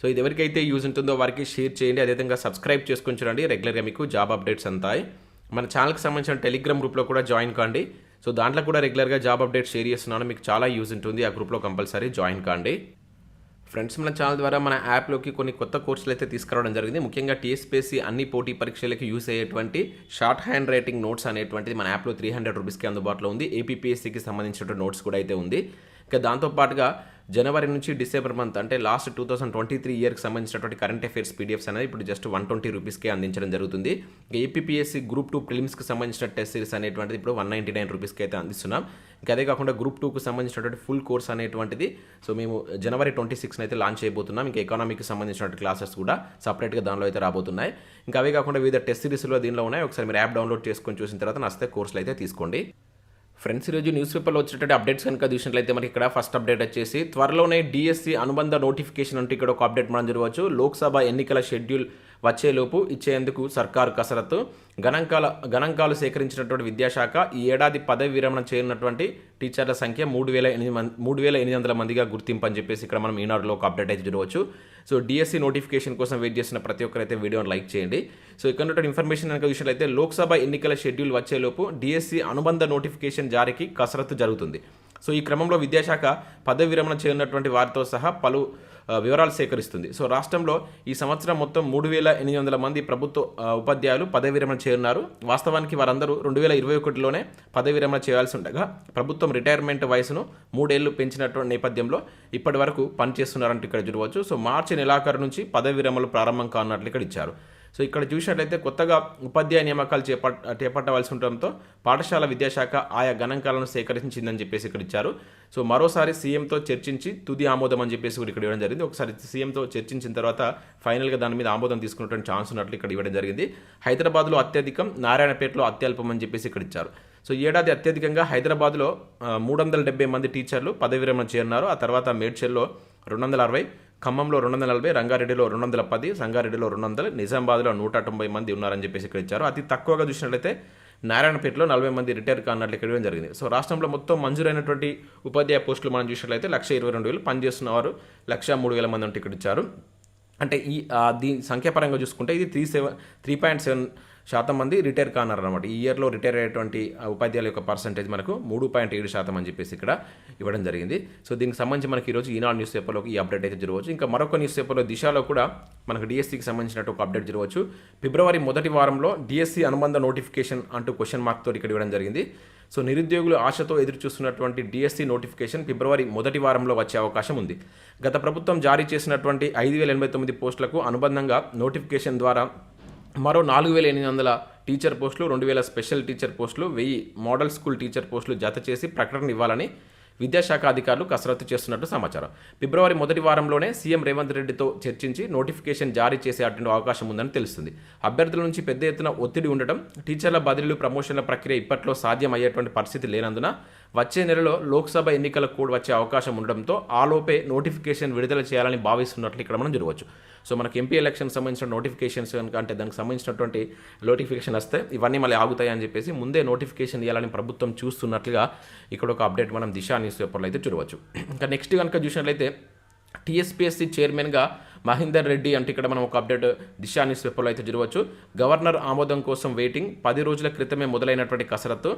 So ఇది ఎవరికైతే use ఉంటుందో వారికి షేర్ చేయండి. అదేవిధంగా సబ్స్క్రైబ్ చేసుకొని చూడండి. రెగ్యులర్గా మీకు జాబ్ అప్డేట్స్ అంతాయి మన ఛానల్కి సంబంధించిన టెలిగ్రామ్ గ్రూప్లో కూడా జాయిన్ కాండి. సో దాంట్లో కూడా రెగ్యులర్గా జాబ్ అప్డేట్స్ షేర్ చేస్తున్నాను. మీకు చాలా యూజ్ ఉంటుంది. ఆ గ్రూప్లో కంపల్సరీ జాయిన్ కాండి. ఫ్రెండ్స్ మన ఛానల్ ద్వారా మన యాప్లోకి కొన్ని కొత్త కోర్సులు అయితే తీసుకురావడం జరిగింది. ముఖ్యంగా టీఎస్పీఎస్సీ అన్ని పోటీ పరీక్షలకి యూస్ అయ్యేటువంటి షార్ట్ హ్యాండ్ రైటింగ్ నోట్స్ అనేటువంటిది మన యాప్లో త్రీ హండ్రెడ్ రూపీస్కి అందుబాటులో ఉంది. ఏపీపీఎస్సీకి సంబంధించిన నోట్స్ కూడా అయితే ఉంది. ఇంకా దాంతోపాటుగా జనవరి నుంచి డిసెంబర్ మంత్ అంటే last two thousand twenty three ఇయర్కి సంబంధించినటువంటి కరెంట్ అఫైర్స్ పీడిఎఫ్స్ అనేది ఇప్పుడు జస్ట్ వన్ ట్వంటీ రూపీస్కే అందించడం జరుగుతుంది. ఏపీఎస్సీ గ్రూప్ టూ ప్రిలిమ్స్కి సంబంధించిన టెస్ట్ సిరీస్ అనేటువంటిది ఇప్పుడు వన్ నైంటీ నైన్ రూపీస్కి అయితే అందిస్తున్నాం. ఇంకా అదే కాకుండా గ్రూప్ టూకు సంబంధించినటువంటి ఫుల్ కోర్స్ అనేటువంటిది సో మేము జనవరి ట్వంటీ సిక్స్ని అయితే లాంచ్ చేయబోతున్నాం. ఇంకా ఎకానమీకి సంబంధించినటువంటి క్లాసెస్ కూడా సపరేట్గా దానిలో అయితే రాబోతున్నాయి. ఇంకా అవే కాకుండా వివిధ టెస్ట్ సిరీస్లో దీనిలో ఉన్నాయి. ఒకసారి మీరు యాప్ డౌన్లోడ్ చేసుకొని చూసిన తర్వాత నచ్చితే కోర్సులు అయితే తీసుకోండి. ఫ్రెండ్స్ ఈరోజు న్యూస్ పేపర్లో వచ్చినటువంటి అప్డేట్స్ కనుక చూసినట్లయితే మనకి ఇక్కడ ఫస్ట్ అప్డేట్ వచ్చేసి త్వరలోనే డిఎస్సి అనుబంధ నోటిఫికేషన్ అంటే ఇక్కడ ఒక అప్డేట్ మనం జరగవచ్చు లోక్సభ ఎన్నికల షెడ్యూల్ వచ్చేలోపు ఇచ్చేందుకు సర్కారు కసరత్తు. గణాంకాల గణాంకాలు సేకరించినటువంటి విద్యాశాఖ ఈ ఏడాది పదవి విరమణ చేయనటువంటి టీచర్ల సంఖ్య మూడు వేల ఎనిమిది మంది మూడు వేల ఎనిమిది వందల మందిగా గుర్తింపు అని చెప్పేసి ఇక్కడ మనం ఈనాడులో ఒక అప్డేట్ అయితే చూడవచ్చు. సో డిఎస్సి నోటిఫికేషన్ కోసం వెయిట్ చేసిన ప్రతి ఒక్కరైతే వీడియోని లైక్ చేయండి. సో ఇక్కడ ఇన్ఫర్మేషన్ కనుక విషయాలైతే లోక్సభ ఎన్నికల షెడ్యూల్ వచ్చేలోపు డిఎస్సి అనుబంధ నోటిఫికేషన్ జారీకి కసరత్తు జరుగుతుంది. సో ఈ క్రమంలో విద్యాశాఖ పదవి విరమణ చేయనటువంటి వారితో సహా పలు వివరాలు సేకరిస్తుంది. సో రాష్ట్రంలో ఈ సంవత్సరం మొత్తం మూడు వేల ఎనిమిది వందల మంది ప్రభుత్వ ఉపాధ్యాయులు పదవి విరమణ చేరున్నారు వాస్తవానికి వారందరూ రెండు వేల ఇరవై ఒకటిలోనే పదవి విరమణ చేయాల్సి ఉండగా ప్రభుత్వం రిటైర్మెంట్ వయసును మూడేళ్ళు పెంచినటువంటి నేపథ్యంలో ఇప్పటి వరకు పనిచేస్తున్నారంటూ ఇక్కడ చూడవచ్చు. సో మార్చి నెలాఖరు నుంచి పదవి విరమణలు ప్రారంభం కానున్నట్లు ఇక్కడ ఇచ్చారు. సో ఇక్కడ చూసినట్లయితే కొత్తగా ఉపాధ్యాయ నియామకాలు చేపట్ చేపట్టవలసి ఉండటంతో పాఠశాల విద్యాశాఖ ఆయా గణాంకాలను సేకరించిందని చెప్పేసి ఇక్కడ ఇచ్చారు. సో మరోసారి సీఎంతో చర్చించి తుది ఆమోదం అని చెప్పేసి కూడా ఇక్కడ ఇవ్వడం జరిగింది. ఒకసారి సీఎంతో చర్చించిన తర్వాత ఫైనల్గా దాని మీద ఆమోదం తీసుకున్నటువంటి ఛాన్స్ ఉన్నట్లు ఇక్కడ ఇవ్వడం జరిగింది. హైదరాబాద్లో అత్యధికం నారాయణపేటలో అత్యల్పం అని చెప్పేసి ఇక్కడ ఇచ్చారు. సో ఏడాది అత్యధికంగా హైదరాబాద్లో మూడు వందల డెబ్బై మంది టీచర్లు పదవి విరమణ చేరినారు ఆ తర్వాత మేడ్చల్లో రెండు వందల అరవై ఖమ్మంలో రెండు వందల నలభై రంగారెడ్డిలో రెండు వందల పది సంగారెడ్డిలో రెండు వందలు నిజామాబాద్లో నూట తొంభై మంది ఉన్నారని చెప్పేసి ఇక్కడ ఇచ్చారు. అతి తక్కువగా చూసినట్లయితే నారాయణపేటలో నలభై మంది రిటైర్ కానట్లు ఇక్కడ ఇవ్వడం జరిగింది. సో రాష్ట్రంలో మొత్తం మంజూరైనటువంటి ఉపాధ్యాయ పోస్టులు మనం చూసినట్లయితే లక్ష ఇరవై రెండు వేలు పనిచేస్తున్న వారు లక్ష మూడు వేల మంది అంటే ఇక్కడ ఇచ్చారు. అంటే ఈ దీని సంఖ్యాపరంగా చూసుకుంటే ఇది three seven three point seven శాతం మంది రిటైర్ కానరు అనమాట ఈ ఇయర్లో రిటైర్ అయ్యేటువంటి ఉపాధ్యాయుల యొక్క పర్సంటేజ్ మనకు మూడు పాయింట్ ఏడు శాతం అని చెప్పేసి ఇక్కడ ఇవ్వడం జరిగింది. సో దీనికి సంబంధించి మనకి ఈరోజు ఈనాడు న్యూస్ పేపర్లో ఈ అప్డేట్ అయితే జరగవచ్చు. ఇంకా మరొక న్యూస్ పేపర్లో దిశలో కూడా మనకు డిఎస్సికి సంబంధించినట్టు ఒక అప్డేట్ జరగవచ్చు. ఫిబ్రవరి మొదటి వారంలో డిఎస్సి అనుబంధ నోటిఫికేషన్ అంటూ క్వశ్చన్ మార్క్ తోటి ఇక్కడ ఇవ్వడం జరిగింది. సో నిరుద్యోగులు ఆశతో ఎదురు చూస్తున్నటువంటి డిఎస్సి నోటిఫికేషన్ ఫిబ్రవరి మొదటి వారంలో వచ్చే అవకాశం ఉంది. గత ప్రభుత్వం జారీ చేసినటువంటి ఐదు వేల ఎనభై తొమ్మిది పోస్టులకు అనుబంధంగా నోటిఫికేషన్ ద్వారా మరో నాలుగు వేల ఎనిమిది వందల టీచర్ పోస్టులు రెండు వేల స్పెషల్ టీచర్ పోస్టులు వెయ్యి మోడల్ స్కూల్ టీచర్ పోస్టులు జత చేసి ప్రకటన ఇవ్వాలని విద్యాశాఖ అధికారులు కసరత్తు చేస్తున్నట్టు సమాచారం. ఫిబ్రవరి మొదటి వారంలోనే సీఎం రేవంత్ రెడ్డితో చర్చించి నోటిఫికేషన్ జారీ చేసే అటువంటి అవకాశం ఉందని తెలుస్తుంది. అభ్యర్థుల నుంచి పెద్ద ఎత్తున ఒత్తిడి ఉండటం టీచర్ల బదిలీలు ప్రమోషన్ల ప్రక్రియ ఇప్పట్లో సాధ్యం అయ్యేటువంటి పరిస్థితి లేనందున వచ్చే నెలలో లోక్సభ ఎన్నికలకు కోడ్ వచ్చే అవకాశం ఉండడంతో ఆలోపే నోటిఫికేషన్ విడుదల చేయాలని భావిస్తున్నట్లు ఇక్కడ మనం చూడవచ్చు సో మనకి ఎంపీ ఎలక్షన్ సంబంధించిన నోటిఫికేషన్స్ కనుక అంటే దానికి సంబంధించినటువంటి నోటిఫికేషన్ వస్తే ఇవన్నీ మళ్ళీ ఆగుతాయి అని చెప్పేసి ముందే నోటిఫికేషన్ ఇవ్వాలని ప్రభుత్వం చూస్తున్నట్లుగా ఇక్కడ ఒక అప్డేట్ మనం దిశా న్యూస్ పేపర్లో అయితే చూడవచ్చు. ఇంకా నెక్స్ట్ కనుక చూసినట్లయితే టీఎస్పీఎస్సీ చైర్మన్గా మహేందర్ రెడ్డి అంటే ఇక్కడ మనం ఒక అప్డేట్ దిశా న్యూస్ పేపర్లో అయితే చూడవచ్చు. గవర్నర్ ఆమోదం కోసం వెయిటింగ్ పది రోజుల క్రితమే మొదలైనటువంటి కసరత్తు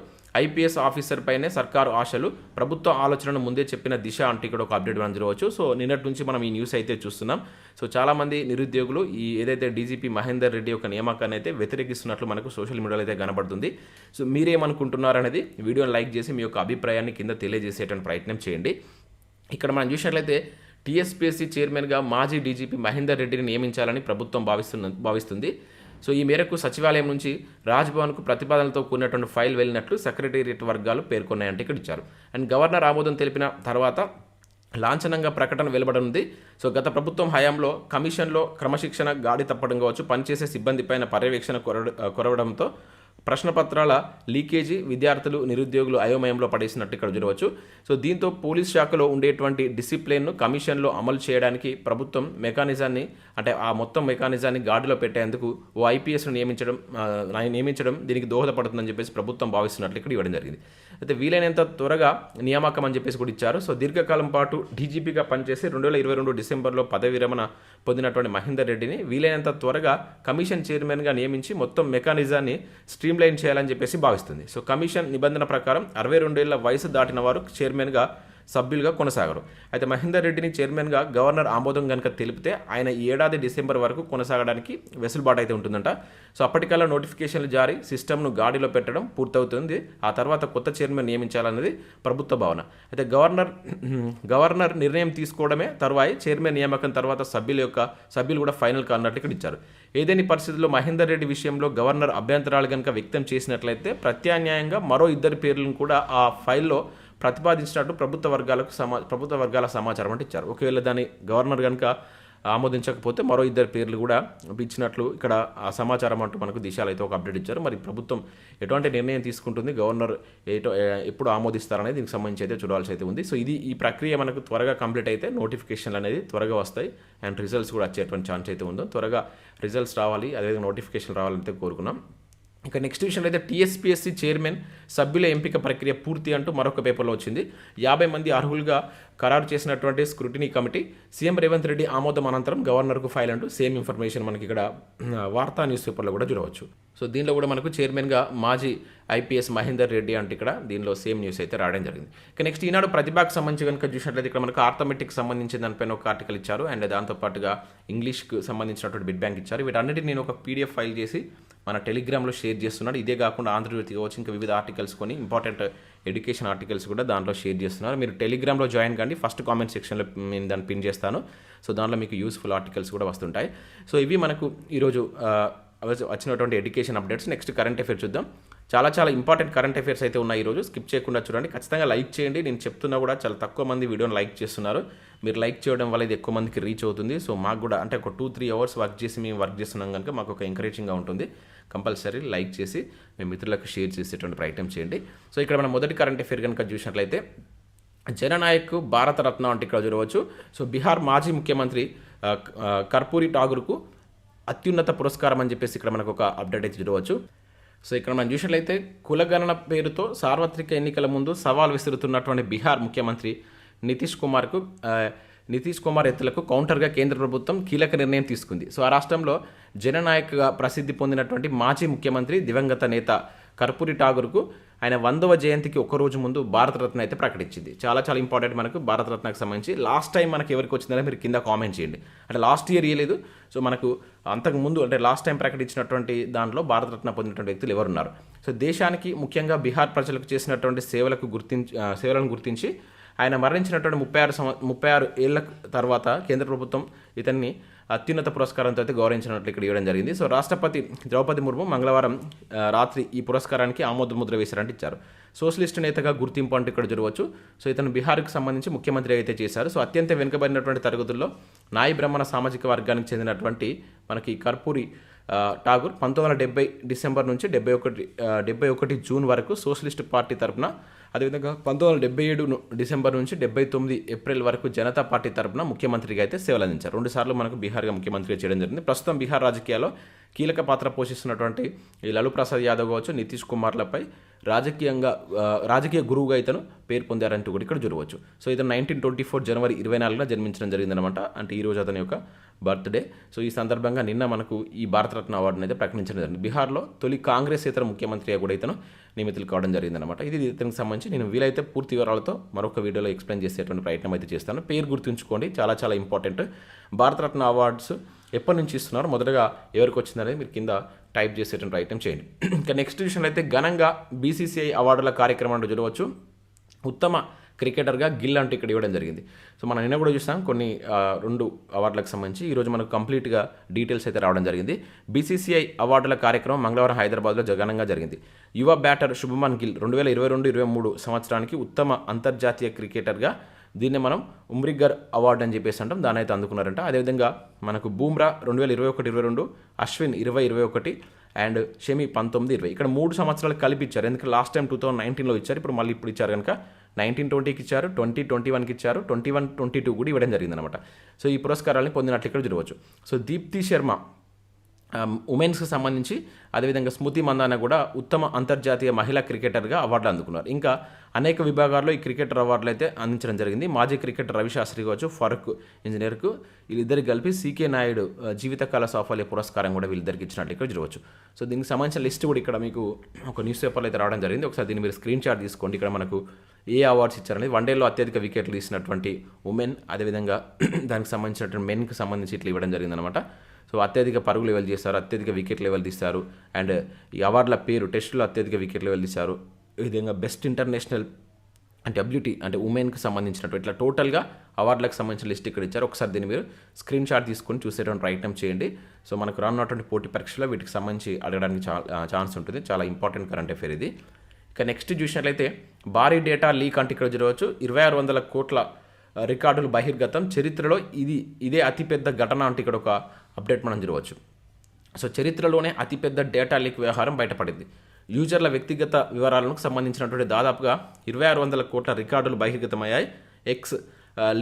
ఐపీఎస్ ఆఫీసర్ పైనే సర్కారు ఆశలు ప్రభుత్వ ఆలోచనను ముందే చెప్పిన దిశ అంటే ఇక్కడ ఒక అప్డేట్ మనం చూడవచ్చు. సో నిన్నటి నుంచి మనం ఈ న్యూస్ అయితే చూస్తున్నాం. సో చాలామంది నిరుద్యోగులు ఈ ఏదైతే డీజీపీ మహేందర్ రెడ్డి యొక్క నియామకాన్ని అయితే వ్యతిరేకిస్తున్నట్లు మనకు సోషల్ మీడియాలో అయితే కనబడుతుంది. సో మీరేమనుకుంటున్నారు అనేది వీడియోని లైక్ చేసి మీ యొక్క అభిప్రాయాన్ని కింద తెలియజేసేటువంటి ప్రయత్నం చేయండి. ఇక్కడ మనం చూసినట్లయితే టీఎస్పీఎస్సీ చైర్మన్గా మాజీ డీజీపీ మహేందర్ రెడ్డిని నియమించాలని ప్రభుత్వం భావిస్తున్న భావిస్తుంది. సో ఈ మేరకు సచివాలయం నుంచి రాజ్భవన్కు ప్రతిపాదనలతో కూడినటువంటి ఫైల్ వెళ్ళినట్లు సెక్రటేరియట్ వర్గాలు పేర్కొన్నాయంటే ఇక్కడ ఇచ్చారు. అండ్ గవర్నర్ ఆమోదం తెలిపిన తర్వాత లాంఛనంగా ప్రకటన వెలువడనుంది. సో గత ప్రభుత్వం హయాంలో కమిషన్లో క్రమశిక్షణ గాడి తప్పడం కావచ్చు పనిచేసే సిబ్బందిపైన పర్యవేక్షణ కొరడ కొరవడంతో ప్రశ్నపత్రాల లీకేజీ విద్యార్థులు నిరుద్యోగులు అయోమయంలో పడేసినట్టు ఇక్కడ చూడవచ్చు సో దీంతో పోలీస్ శాఖలో ఉండేటువంటి డిసిప్లిన్ను కమిషన్లో అమలు చేయడానికి ప్రభుత్వం మెకానిజాన్ని అంటే ఆ మొత్తం మెకానిజాన్ని గాడిలో పెట్టేందుకు ఓ ఐపీఎస్ను నియమించడం నియమించడం దీనికి దోహదపడుతుందని చెప్పేసి ప్రభుత్వం భావిస్తున్నట్లు ఇక్కడ ఇవ్వడం జరిగింది. అయితే వీలైనంత త్వరగా నియామకం అని చెప్పేసి కూడా ఇచ్చారు. సో దీర్ఘకాలం పాటు డీజీపీగా పనిచేసి రెండు వేల ఇరవై రెండు డిసెంబర్లో పదవి విరమణ పొందినటువంటి మహేందర్ రెడ్డిని వీలైనంత త్వరగా కమిషన్ చైర్మన్గా నియమించి మొత్తం మెకానిజాన్ని స్ట్రీమ్లైన్ చేయాలని చెప్పేసి భావిస్తుంది. సో కమిషన్ నిబంధన ప్రకారం అరవై రెండేళ్ళ వయసు దాటిన వారు చైర్మన్గా సభ్యులుగా కొనసాగరు. అయితే మహేందర్ రెడ్డిని చైర్మన్గా గవర్నర్ ఆమోదం కనుక తెలిపితే ఆయన ఈ ఏడాది డిసెంబర్ వరకు కొనసాగడానికి వెసులుబాటు అయితే ఉంటుందంట. సో అప్పటికల్లా నోటిఫికేషన్లు జారీ సిస్టమ్ను గాడిలో పెట్టడం పూర్తవుతుంది. ఆ తర్వాత కొత్త చైర్మన్ నియమించాలన్నది ప్రభుత్వ భావన. అయితే గవర్నర్ గవర్నర్ నిర్ణయం తీసుకోవడమే తర్వాయి. చైర్మన్ నియామకం తర్వాత సభ్యుల యొక్క సభ్యులు కూడా ఫైనల్ కాన్నట్టు ఇక్కడ ఇచ్చారు. ఏదేని పరిస్థితుల్లో మహేందర్ రెడ్డి విషయంలో గవర్నర్ అభ్యంతరాలు కనుక వ్యక్తం చేసినట్లయితే ప్రత్యామ్నాయంగా మరో ఇద్దరి పేర్లను కూడా ఆ ఫైల్లో ప్రతిపాదించినట్టు ప్రభుత్వ వర్గాలకు సమా ప్రభుత్వ వర్గాల సమాచారం అంటే ఇచ్చారు. ఒకవేళ దాన్ని గవర్నర్ కనుక ఆమోదించకపోతే మరో ఇద్దరు పేర్లు కూడా ఇచ్చినట్లు ఇక్కడ ఆ సమాచారం అంటూ మనకు దిశాలు అయితే ఒక అప్డేట్ ఇచ్చారు. మరి ప్రభుత్వం ఎటువంటి నిర్ణయం తీసుకుంటుంది? గవర్నర్ ఏటో ఎప్పుడు ఆమోదిస్తారనేది దీనికి సంబంధించి అయితే చూడాల్సి అయితే ఉంది. సో ఇది ఈ ప్రక్రియ మనకు త్వరగా కంప్లీట్ అయితే నోటిఫికేషన్లు అనేది త్వరగా వస్తాయి అండ్ రిజల్ట్స్ కూడా వచ్చేటువంటి ఛాన్స్ అయితే ఉందో. త్వరగా రిజల్ట్స్ రావాలి అదేవిధంగా నోటిఫికేషన్ రావాలంటే కోరుకున్నాం. ఇక నెక్స్ట్ విషయంలో అయితే టీఎస్పీఎస్సీ చైర్మన్ సభ్యుల ఎంపిక ప్రక్రియ పూర్తి అంటూ మరొక పేపర్లో వచ్చింది. యాభై మంది అర్హులుగా ఖరారు చేసినటువంటి scrutiny committee CM Revanth Reddy ఆమోదం అనంతరం గవర్నర్కు ఫైల్ అంటూ సేమ్ ఇన్ఫర్మేషన్ మనకి ఇక్కడ వార్తా న్యూస్ పేపర్లో కూడా చూడవచ్చు. సో దీనిలో కూడా మనకు చైర్మన్గా మాజీ ఐపీఎస్ మహేందర్ రెడ్డి అంటే ఇక్కడ దీనిలో సేమ్ న్యూస్ అయితే రావడం జరిగింది. ఇక నెక్స్ట్ ఈనాడు ప్రతిభకు సంబంధించి కనుక చూసినట్లయితే ఇక్కడ మనకు ఆర్థమెటిక్ సంబంధించిన దానిపైన ఒక ఆర్టికల్ ఇచ్చారు అండ్ దాంతోపాటుగా ఇంగ్లీష్కి సంబంధించినటువంటి బిడ్ బ్యాంక్ ఇచ్చారు. వీటన్నిటిని నేను ఒక పీడిఎఫ్ ఫైల్ చేసి మన టెలిగ్రామ్లో షేర్ చేస్తున్నాడు ఇదే కాకుండా ఆంధ్రజ్యోతి కావచ్చు ఇంకా వివిధ ఆర్టికల్స్ కొని ఇంపార్టెంట్ ఎడ్యుకేషన్ ఆర్టికల్స్ కూడా దాంట్లో షేర్ చేస్తున్నారు. మీరు టెలిగ్రామ్లో జాయిన్ కండి. ఫస్ట్ కామెంట్ సెక్షన్లో నేను దాన్ని పిన్ చేస్తాను. సో దాంట్లో మీకు యూస్ఫుల్ ఆర్టికల్స్ కూడా వస్తుంటాయి. సో ఇవి మనకు ఈరోజు వచ్చినటువంటి education updates next current affair చూద్దాం. చాలా చాలా ఇంపార్టెంట్ కరెంట్ అఫేర్స్ అయితే ఉన్నాయి ఈరోజు. స్కిప్ చేయకుండా చూడండి. ఖచ్చితంగా లైక్ చేయండి. నేను చెప్తున్నా కూడా చాలా తక్కువ మంది వీడియోని లైక్ చేస్తున్నారు. మీరు లైక్ చేయడం వల్ల ఇది ఎక్కువ మందికి రీచ్ అవుతుంది. సో మాకు కూడా అంటే ఒక టూ త్రీ అవర్స్ వర్క్ చేసి మేము వర్క్ చేస్తున్నాం కనుక మాకు ఒక ఎంకరేజింగ్గా ఉంటుంది. కంపల్సరీ లైక్ చేసి మీ మిత్రులకు షేర్ చేసేటువంటి ప్రయత్నం చేయండి. సో ఇక్కడ మనం మొదటి కరెంట్ అఫేర్ కనుక చూసినట్లయితే జననాయక్ భారతరత్న అంటే ఇక్కడ చూడవచ్చు. సో బీహార్ మాజీ ముఖ్యమంత్రి కర్పూరి ఠాగూర్కు అత్యున్నత పురస్కారం అని చెప్పేసి ఇక్కడ మనకు ఒక అప్డేట్ అయితే చూడవచ్చు. సో ఇక్కడ మనం చూసినట్లయితే కులగణన పేరుతో సార్వత్రిక ఎన్నికల ముందు సవాల్ విసురుతున్నటువంటి బీహార్ ముఖ్యమంత్రి నితీష్ కుమార్కు నితీష్ కుమార్ ఎత్తులకు కౌంటర్గా కేంద్ర ప్రభుత్వం కీలక నిర్ణయం తీసుకుంది. సో ఆ రాష్ట్రంలో జననాయకగా ప్రసిద్ధి పొందినటువంటి మాజీ ముఖ్యమంత్రి దివంగత నేత కర్పూరి ఠాగూర్కు ఆయన వందవ జయంతికి ఒక్కరోజు రోజు ముందు భారతరత్న అయితే ప్రకటించింది. చాలా చాలా ఇంపార్టెంట్ మనకు భారతరత్నకు సంబంధించి. లాస్ట్ టైం మనకి ఎవరికి వచ్చిందని మీరు కింద కామెంట్ చేయండి. అంటే లాస్ట్ ఇయర్ ఇవ్వలేదు సో మనకు అంతకు ముందు అంటే లాస్ట్ టైం ప్రకటించినటువంటి దాంట్లో భారతరత్న పొందినటువంటి వ్యక్తులు ఎవరున్నారు? సో దేశానికి ముఖ్యంగా బీహార్ ప్రజలకు చేసినటువంటి సేవలకు గుర్తించి సేవలను గుర్తించి ఆయన మరణించినటువంటి ముప్పై ఆరు సంవ ముప్పై ఆరు ఏళ్ళ తర్వాత కేంద్ర ప్రభుత్వం ఇతన్ని అత్యున్నత పురస్కారంతో అయితే గౌరవించినట్లు ఇక్కడ ఇవ్వడం జరిగింది. సో రాష్ట్రపతి ద్రౌపది ముర్ము మంగళవారం రాత్రి ఈ పురస్కారానికి ఆమోద ముద్ర వేశారంటే ఇచ్చారు. సోషలిస్ట్ నేతగా గుర్తింపు అంటూ ఇక్కడ చూడవచ్చు. సో ఇతను బీహార్కి సంబంధించి ముఖ్యమంత్రి అయితే చేశారు. సో అత్యంత వెనుకబడినటువంటి తరగతుల్లో నాయి బ్రహ్మణ సామాజిక వర్గానికి చెందినటువంటి మనకి కర్పూరి ఠాగూర్ పంతొమ్మిది వందల డెబ్బై డిసెంబర్ నుంచి డెబ్బై ఒకటి డెబ్బై ఒకటి జూన్ వరకు సోషలిస్ట్ పార్టీ తరపున అదేవిధంగా పంతొమ్మిది వందల డెబ్బై ఏడు డిసెంబర్ నుంచి డెబ్బై తొమ్మిది ఏప్రిల్ వరకు జనతా పార్టీ తరపున ముఖ్యమంత్రిగా అయితే సేవలు అందించారు రెండుసార్లు మనకు బీహార్గా ముఖ్యమంత్రిగా చేయడం జరిగింది. ప్రస్తుతం బీహార్ రాజకీయాల్లో కీలక పాత్ర పోషిస్తున్నటువంటి ఈ లలు ప్రసాద్ యాదవ్ కావచ్చు నితీష్ కుమార్లపై రాజకీయంగా రాజకీయ గురువుగా ఇతను పేరు పొందారంటూ కూడా ఇక్కడ చూడవచ్చు. సో ఇతను నైన్టీన్ ట్వంటీ ఫోర్ జనవరి ఇరవై నాలుగున జన్మించడం జరిగిందనమాట అంటే ఈ రోజు అతని యొక్క బర్త్డే. సో ఈ సందర్భంగా నిన్న మనకు ఈ భారతరత్న అవార్డును అయితే ప్రకటించడం జరిగింది. బీహార్లో తొలి కాంగ్రెస్ ఇతర ముఖ్యమంత్రిగా కూడా ఇతను నియమితులు కావడం జరిగిందనమాట ఇది ఇతనికి సంబంధించి నేను వీలైతే పూర్తి వివరాలతో మరొక వీడియోలో ఎక్స్ప్లెయిన్ చేసేటువంటి ప్రయత్నం అయితే చేస్తాను. పేరు గుర్తుంచుకోండి. చాలా చాలా ఇంపార్టెంట్. భారతరత్న అవార్డ్స్ ఎప్పటి నుంచి ఇస్తున్నారు మొదటగా ఎవరికి వచ్చిందనేది మీరు కింద టైప్ చేసేటువంటి ప్రయత్నం చేయండి. ఇంకా నెక్స్ట్ విషయంలో అయితే ఘనంగా బీసీసీఐ అవార్డుల కార్యక్రమం అంటూ చూడవచ్చు ఉత్తమ క్రికెటర్గా గిల్ అంటూ ఇక్కడ ఇవ్వడం జరిగింది. సో మనం నిన్న కూడా చూసాం కొన్ని రెండు అవార్డులకు సంబంధించి ఈరోజు మనకు కంప్లీట్గా డీటెయిల్స్ అయితే రావడం జరిగింది. బీసీసీఐ అవార్డుల కార్యక్రమం మంగళవారం హైదరాబాద్లో ఘనంగా జరిగింది. యువ బ్యాటర్ శుభమన్ గిల్ రెండు వేల ఇరవై రెండు ఇరవై మూడు సంవత్సరానికి ఉత్తమ అంతర్జాతీయ క్రికెటర్గా దీన్ని మనం ఉమ్రిగర్ అవార్డు అని చెప్పేసి అంటాం. దాని అయితే అందుకున్నారంట. అదేవిధంగా మనకు బూమ్రా రెండు వేల ఇరవై ఒకటి ఇరవై రెండు అశ్విన్ ఇరవై ఇరవై ఒకటి అండ్ షమి పంతొమ్మిది ఇరవై. ఇక్కడ మూడు సంవత్సరాలు కలిపి ఇచ్చారు ఎందుకంటే లాస్ట్ టైం టూ థౌసండ్ నైన్టీన్లో ఇచ్చారు. ఇప్పుడు మళ్ళీ ఇప్పుడు ఇచ్చారు కనుక నైన్టీన్ ట్వంటీకి ఇచ్చారు ట్వంటీ ట్వంటీ వన్కి ఇచ్చారు ట్వంటీ వన్ ట్వంటీ టూ కూడా ఇవ్వడం జరిగిందనమాట సో ఈ పురస్కారాన్ని పొందినట్లు ఇక్కడ చూడవచ్చు. సో దీప్తి శర్మ ఉమెన్స్కి సంబంధించి అదేవిధంగా స్మృతి మందాన కూడా ఉత్తమ అంతర్జాతీయ మహిళా క్రికెటర్గా అవార్డులు అందుకున్నారు. ఇంకా అనేక విభాగాల్లో ఈ క్రికెటర్ అవార్డులు అయితే అందించడం జరిగింది. మాజీ క్రికెటర్ రవిశాస్త్రి కావచ్చు ఫరూక్ ఇంజనీర్కు వీళ్ళిద్దరికి కలిపి సీకే నాయుడు జీవితకాల సాఫల్య పురస్కారం కూడా వీళ్ళిద్దరికి ఇచ్చినట్టు ఇక్కడ చూడవచ్చు. సో దీనికి సంబంధించిన లిస్ట్ కూడా ఇక్కడ మీకు ఒక న్యూస్ పేపర్లో అయితే రావడం జరిగింది. ఒకసారి దీన్ని మీరు స్క్రీన్ షాట్ తీసుకోండి. ఇక్కడ మనకు ఏ అవార్డ్స్ ఇచ్చారనేది. వన్డేలో అత్యధిక వికెట్లు తీసినటువంటి ఉమెన్ అదేవిధంగా దానికి సంబంధించినటువంటి మెన్కి సంబంధించి ఇట్లా ఇవ్వడం జరిగిందనమాట సో అత్యధిక పరుగు లెవెల్ చేస్తారు అత్యధిక వికెట్ లెవెల్ తీస్తారు. అండ్ ఈ అవార్డుల పేరు టెస్టులో అత్యధిక వికెట్ లెవెల్ తీస్తారు ఈ విధంగా బెస్ట్ ఇంటర్నేషనల్ డబ్ల్యూటీ అంటే ఉమెన్కి సంబంధించినట్టు ఇట్లా టోటల్గా అవార్డులకు సంబంధించిన లిస్ట్ ఇక్కడ ఇచ్చారు. ఒకసారి దీన్ని మీరు స్క్రీన్ షాట్ తీసుకొని చూసేటువంటి ప్రయత్నం చేయండి. సో మనకు రానున్నటువంటి పోటీ పరీక్షలో వీటికి సంబంధించి అడగడానికి చా ఛాన్స్ ఉంటుంది. చాలా ఇంపార్టెంట్ కరెంట్ అఫేర్ ఇది. ఇక నెక్స్ట్ చూసినట్లయితే భారీ డేటా లీక్ అంటే ఇక్కడ జరగవచ్చు ఇరవై ఆరు వందల కోట్ల రికార్డులు బహిర్గతం. చరిత్రలో ఇది ఇదే అతిపెద్ద ఘటన అంటే ఇక్కడ ఒక అప్డేట్ మనం చూడవచ్చు. సో చరిత్రలోనే అతిపెద్ద డేటా లీక్ వ్యవహారం బయటపడింది. యూజర్ల వ్యక్తిగత వివరాలకు సంబంధించినటువంటి దాదాపుగా ఇరవై ఆరు వందల కోట్ల రికార్డులు బహిర్గతమయ్యాయి. ఎక్స్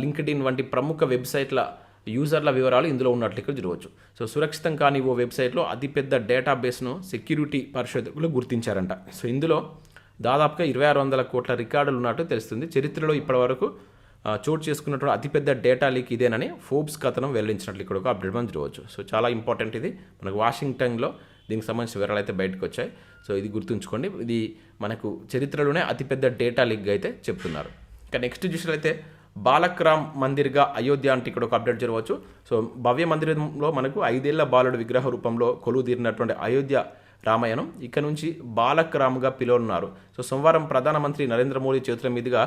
లింక్డ్ ఇన్ వంటి ప్రముఖ వెబ్సైట్ల యూజర్ల వివరాలు ఇందులో ఉన్నట్లు ఇక్కడ చూడవచ్చు. సో సురక్షితం కాని ఓ వెబ్సైట్లో అతిపెద్ద డేటాబేస్ను సెక్యూరిటీ పరిశోధకులు గుర్తించారంట. సో ఇందులో దాదాపుగా ఇరవై ఆరు వందల కోట్ల రికార్డులు ఉన్నట్టు తెలుస్తుంది. చరిత్రలో ఇప్పటివరకు చోటు చేసుకున్నటువంటి అతిపెద్ద డేటా లీక్ ఇదేనని ఫోర్బ్స్ కథనం వెల్లడించినట్లు ఇక్కడ ఒక అప్డేట్ మనం చూడవచ్చు. సో చాలా ఇంపార్టెంట్ ఇది. మనకు వాషింగ్టన్లో దీనికి సంబంధించిన వివరాలు అయితే బయటకు వచ్చాయి. సో ఇది గుర్తుంచుకోండి. ఇది మనకు చరిత్రలోనే అతిపెద్ద డేటా లీక్ అయితే చెప్తున్నారు. ఇంకా నెక్స్ట్ చూసినట్లయితే బాలక్రామ్ మందిర్గా అయోధ్య అంటే ఇక్కడ ఒక అప్డేట్ జరగవచ్చు సో భవ్య మందిరంలో మనకు ఐదేళ్ళ బాలుడు విగ్రహ రూపంలో కొలువు తీరినటువంటి అయోధ్య రామాయణం ఇక్కడ నుంచి బాలక్రామ్గా పిలువనున్నారు. సో సోమవారం ప్రధానమంత్రి నరేంద్ర మోడీ చేతుల మీదుగా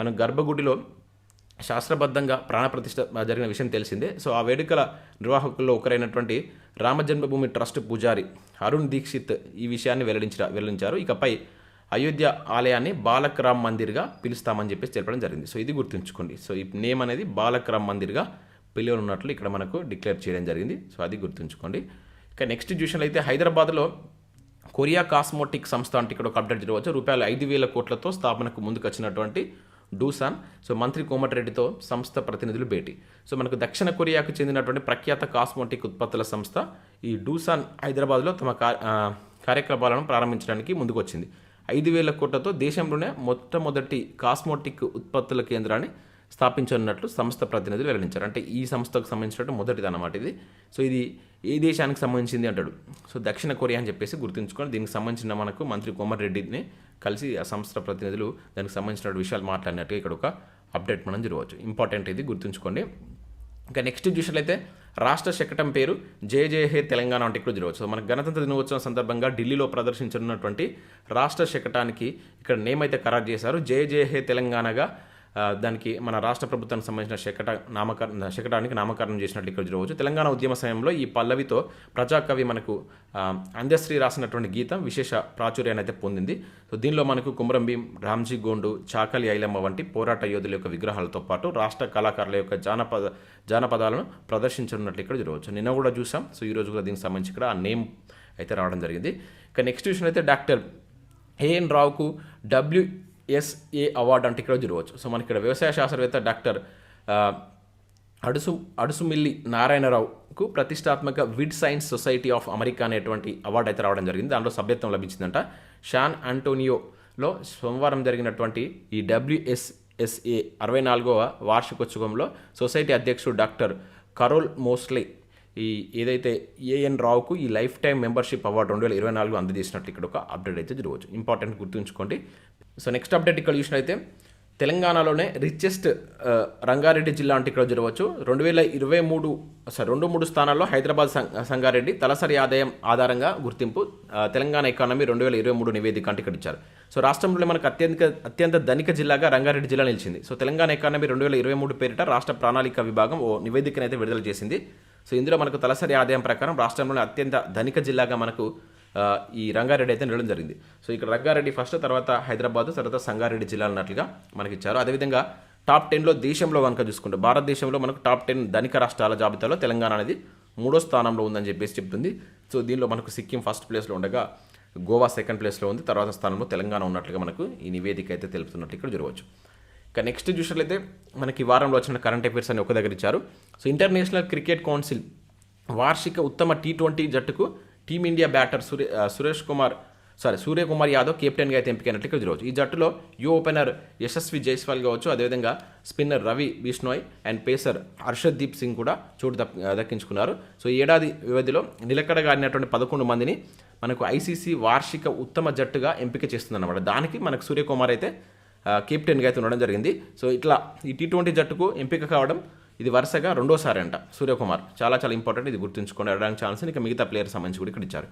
మన గర్భగుడిలో శాస్త్రబద్ధంగా ప్రాణప్రతిష్ఠ జరిగిన విషయం తెలిసిందే. సో ఆ వేడుకల నిర్వాహకుల్లో ఒకరైనటువంటి రామజన్మభూమి ట్రస్ట్ పూజారి అరుణ్ దీక్షిత్ ఈ విషయాన్ని వెల్లడించిన వెల్లడించారు. ఇకపై అయోధ్య ఆలయాన్ని బాలక్ రామ్ మందిర్గా పిలుస్తామని చెప్పేసి తెలపడం జరిగింది. సో ఇది గుర్తుంచుకోండి. సో ఈ నేమ్ అనేది బాలక్ రామ్ మందిర్గా పిలువనున్నట్లు ఇక్కడ మనకు డిక్లేర్ చేయడం జరిగింది. సో అది గుర్తుంచుకోండి. ఇక నెక్స్ట్ అయితే హైదరాబాద్లో కొరియా కాస్మోటిక్ సంస్థ అంటే ఇక్కడ ఒక అప్డేట్ జరగవచ్చు రూపాయలు ఐదు వేల కోట్లతో స్థాపనకు ముందుకు వచ్చినటువంటి డూసాన్ సో మంత్రి కోమటిరెడ్డితో సంస్థ ప్రతినిధులు భేటీ. సో మనకు దక్షిణ కొరియాకు చెందినటువంటి ప్రఖ్యాత కాస్మోటిక్ ఉత్పత్తుల సంస్థ ఈ డూసాన్ హైదరాబాద్లో తమ కార్య కార్యకలాపాలను ప్రారంభించడానికి ముందుకొచ్చింది. ఐదు వేల కోట్లతో దేశంలోనే మొట్టమొదటి కాస్మోటిక్ ఉత్పత్తుల కేంద్రాన్ని స్థాపించనున్నట్లు సంస్థ ప్రతినిధులు వెల్లడించారు. అంటే ఈ సంస్థకు సంబంధించినట్టు మొదటిది అన్నమాట ఇది. సో ఇది ఏ దేశానికి సంబంధించింది అంటాడు? సో దక్షిణ కొరియా అని చెప్పేసి గుర్తుంచుకొని దీనికి సంబంధించిన మనకు మంత్రి కోమటిరెడ్డిని కలిసి ఆ సంస్థ ప్రతినిధులు దానికి సంబంధించిన విషయాలు మాట్లాడినట్టుగా ఇక్కడ ఒక అప్డేట్ మనం చూడవచ్చు. ఇంపార్టెంట్ ఇది గుర్తుంచుకోండి. ఇంకా నెక్స్ట్ చూసినట్లయితే రాష్ట్ర శకటం పేరు జేజేహే తెలంగాణ అంటే ఇక్కడ చూడవచ్చు. సో మన గణతంత్ర దినోత్సవం సందర్భంగా ఢిల్లీలో ప్రదర్శించనున్నటువంటి రాష్ట్ర శకటానికి ఇక్కడ నేమ్ అయితే ఖరారు చేశారు. జేజేహే తెలంగాణగా దానికి మన రాష్ట్ర ప్రభుత్వానికి సంబంధించిన శకట నామకరణ శకటానికి నామకరణం చేసినట్లు ఇక్కడ చూడవచ్చు తెలంగాణ ఉద్యమ సమయంలో ఈ పల్లవితో ప్రజాకవి మనకు అందశ్రీ రాసినటువంటి గీతం విశేష ప్రాచుర్యాన్ని అయితే పొందింది. సో దీనిలో మనకు కుమరం భీం రామ్జీ గోండు చాకలి ఐలమ్మ వంటి పోరాట యోధుల యొక్క విగ్రహాలతో పాటు రాష్ట్ర కళాకారుల యొక్క జానపద జానపదాలను ప్రదర్శించనున్నట్లు ఇక్కడ చూడవచ్చు నిన్న కూడా చూసాం. సో ఈ రోజు కూడా దీనికి సంబంధించి ఇక్కడ ఆ నేమ్ అయితే రావడం జరిగింది. ఇక నెక్స్ట్ విషయం అయితే డాక్టర్ ఏఎన్ రావుకు డబ్ల్యూ ఎస్ఏ అవార్డు అంటే ఇక్కడ చూడవచ్చు సో మనకి ఇక్కడ వ్యవసాయ శాస్త్రవేత్త డాక్టర్ అడుసు అడుసుమిల్లి నారాయణరావుకు ప్రతిష్టాత్మక weed science society of America అనేటువంటి అవార్డు అయితే రావడం జరిగింది. దాంట్లో సభ్యత్వం లభించిందంట. షాన్ ఆంటోనియోలో సోమవారం జరిగినటువంటి ఈ డబ్ల్యూఎస్ఎస్ఏ అరవై నాలుగవ వార్షికోత్సవంలో సొసైటీ అధ్యక్షుడు డాక్టర్ కరోల్ మోస్లే ఈ ఏదైతే ఏఎన్ రావుకు ఈ లైఫ్ టైం మెంబర్షిప్ అవార్డు రెండు వేల ఇరవై నాలుగు అందజేసినట్టు ఇక్కడ ఒక అప్డేట్ అయితే జరగవచ్చు. ఇంపార్టెంట్ గుర్తుంచుకోండి. సో నెక్స్ట్ అప్డేట్ ఇక్కడ చూసినైతే తెలంగాణలోనే రిచెస్ట్ రంగారెడ్డి జిల్లా అంటే ఇక్కడ జరగవచ్చు. రెండు వేల ఇరవై మూడు సారీ రెండు మూడు స్థానాల్లో హైదరాబాద్ సం- సంగారెడ్డి తలసరి ఆదాయం ఆధారంగా గుర్తింపు తెలంగాణ ఎకానమీ రెండు వేల ఇరవై మూడు నివేదిక అంటే ఇక్కడ ఇచ్చారు. సో రాష్ట్రంలో మనకు అత్యంత అత్యంత ధనిక జిల్లాగా రంగారెడ్డి జిల్లా నిలిచింది. సో తెలంగాణ ఎకానమీ రెండు వేల ఇరవై మూడు పేరిట రాష్ట్ర ప్రణాళిక విభాగం ఓ నివేదికనైతే విడుదల చేసింది. సో ఇందులో మనకు తలసరి ఆదాయం ప్రకారం రాష్ట్రంలోని అత్యంత ధనిక జిల్లాగా మనకు ఈ రంగారెడ్డి అయితే నిలడం జరిగింది. సో ఇక్కడ రంగారెడ్డి ఫస్ట్ తర్వాత హైదరాబాద్ తర్వాత సంగారెడ్డి జిల్లాలు అన్నట్లుగా మనకి ఇచ్చారు అదేవిధంగా టాప్ టెన్లో దేశంలో కనుక చూసుకుంటే భారతదేశంలో మనకు టాప్ టెన్ ధనిక రాష్ట్రాల జాబితాలో తెలంగాణ అనేది మూడో స్థానంలో ఉందని చెప్పేసి చెప్తుంది. సో దీనిలో మనకు సిక్కిం ఫస్ట్ ప్లేస్లో ఉండగా గోవా సెకండ్ ప్లేస్లో ఉంది. తర్వాత స్థానంలో తెలంగాణ ఉన్నట్లుగా మనకు ఈ నివేదిక అయితే తెలుపుతున్నట్టు ఇక్కడ చూడవచ్చు ఇక నెక్స్ట్ చూసినట్లయితే మనకి ఈ వారంలో వచ్చిన కరెంట్ అఫైర్స్ అని ఒక దగ్గర ఇచ్చారు. సో ఇంటర్నేషనల్ క్రికెట్ కౌన్సిల్ వార్షిక ఉత్తమ టీ ట్వంటీ జట్టుకు టీమిండియా బ్యాటర్ సురే సురేష్ కుమార్ సారీ సూర్యకుమార్ యాదవ్ కెప్టెన్గా అయితే ఎంపికైనట్లు ఇక్కడ చూడవచ్చు ఈ జట్టులో యూ ఓపెనర్ యశస్వి జైస్వాల్ కావచ్చు అదేవిధంగా spinner Ravi Bishnoi and pacer Harshdeep Singh కూడా చోటు దక్- దక్కించుకున్నారు. సో ఈ ఏడాది వ్యవధిలో నిలకడగా ఆడినటువంటి పదకొండు మందిని మనకు ఐసీసీ వార్షిక ఉత్తమ జట్టుగా ఎంపిక చేస్తుందన్నమాట. దానికి మనకు సూర్యకుమార్ అయితే కెప్టెన్గా అయితే ఉండడం జరిగింది. సో ఇట్లా ఈ టీ ట్వంటీ జట్టుకు ఎంపిక కావడం ఇది వరుసగా రెండోసారి అంట సూర్యకుమార్ చాలా చాలా ఇంపార్టెంట్ ఇది గుర్తుంచుకొని అడగడానికి ఛాన్స్ ఇక మిగతా ప్లేయర్ సంబంధించి కూడా ఇక్కడ ఇచ్చారు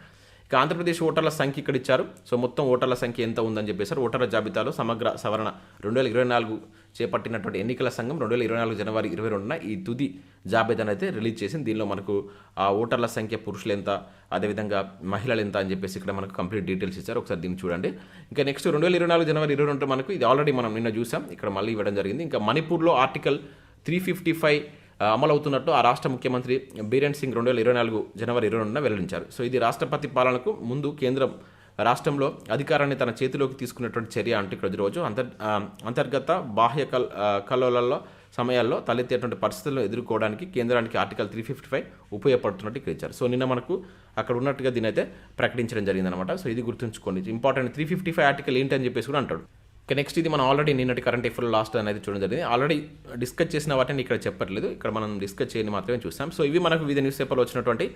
ఇక ఆంధ్రప్రదేశ్ ఓటర్ల సంఖ్య ఇక్కడ ఇచ్చారు సో మొత్తం ఓటర్ల సంఖ్య ఎంత ఉందని చెప్పేసారు ఓటర్ల జాబితాలో సమగ్ర సవరణ రెండు వేల ఇరవై నాలుగు చేపట్టినటువంటి ఎన్నికల సంఘం రెండు వేల ఇరవై నాలుగు జనవరి ఇరవై రెండున ఈ తుది జాబితాను అయితే రిలీజ్ చేసింది. దీనిలో మనకు ఆ ఓటర్ల సంఖ్య పురుషులు ఎంత అదేవిధంగా మహిళలు ఎంత అని చెప్పేసి ఇక్కడ మనకు కంప్లీట్ డీటెయిల్స్ ఇచ్చారు. ఒకసారి దీన్ని చూడండి. ఇంకా నెక్స్ట్ రెండు వేల ఇరవై నాలుగు జనవరి ఇరవై రెండు మనకు ఇది ఆల్రెడీ మనం నిన్న చూసాం. ఇక్కడ మళ్ళీ ఇవ్వడం జరిగింది. ఇంకా మణిపూర్లో ఆర్టికల్ త్రీ ఫిఫ్టీ ఫైవ్ అమలవుతున్నట్టు ఆ రాష్ట్ర ముఖ్యమంత్రి బీరేన్ సింగ్ రెండు వేల ఇరవై నాలుగు జనవరి ఇరవై రెండున వెల్లడించారు. సో ఇది రాష్ట్రపతి పాలనకు ముందు కేంద్రం రాష్ట్రంలో అధికారాన్ని తన చేతిలోకి తీసుకున్నటువంటి చర్య అంటే ఇక్కడ రోజు అంతర్ అంతర్గత బాహ్య కల్ ఆ, సమయాల్లో తలెత్తేటువంటి పరిస్థితులను ఎదుర్కోవడానికి కేంద్రానికి ఆర్టికల్ త్రీ ఫిఫ్టీ ఫైవ్ ఉపయోగపడుతున్నట్టు ఇక్కడ ఇచ్చారు. సో నిన్న మనకు అక్కడ ఉన్నట్టుగా దీని అయితే ప్రకటించడం జరిగిందనమాట సో ఇది గుర్తుంచుకోండి. Important three fifty five article ఏంటని చెప్పేసి కూడా అంటాడు. నెక్స్ట్ ఇది మనం ఆల్రెడీ నిన్నటి కరెంట్ ఎఫర్ లాస్ట్ అనేది చూడడం జరిగింది. ఆల్రెడీ డిస్కస్ చేసిన వాటిని ఇక్కడ చెప్పట్లేదు. ఇక్కడ మనం డిస్కస్ చేయని మాత్రమే చూస్తాం. సో ఇవి మనకు వివిధ న్యూస్ పేపర్లో వచ్చినటువంటి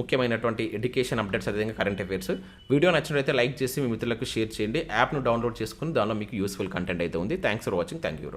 ముఖ్యమైనటువంటి ఎడ్యుకేషన్ అప్డేట్స్ అదేవిధంగా కరెంట్ అఫేర్స్ వీడియో నచ్చినట్లయితే లైక్ చేసి మీ మిత్రులకు షేర్ చేయండి. యాప్ను డౌన్లోడ్ చేసుకుని దానిలో మీకు యూస్ఫుల్ కంటెంట్ అయితే ఉంది. Thanks for watching thank you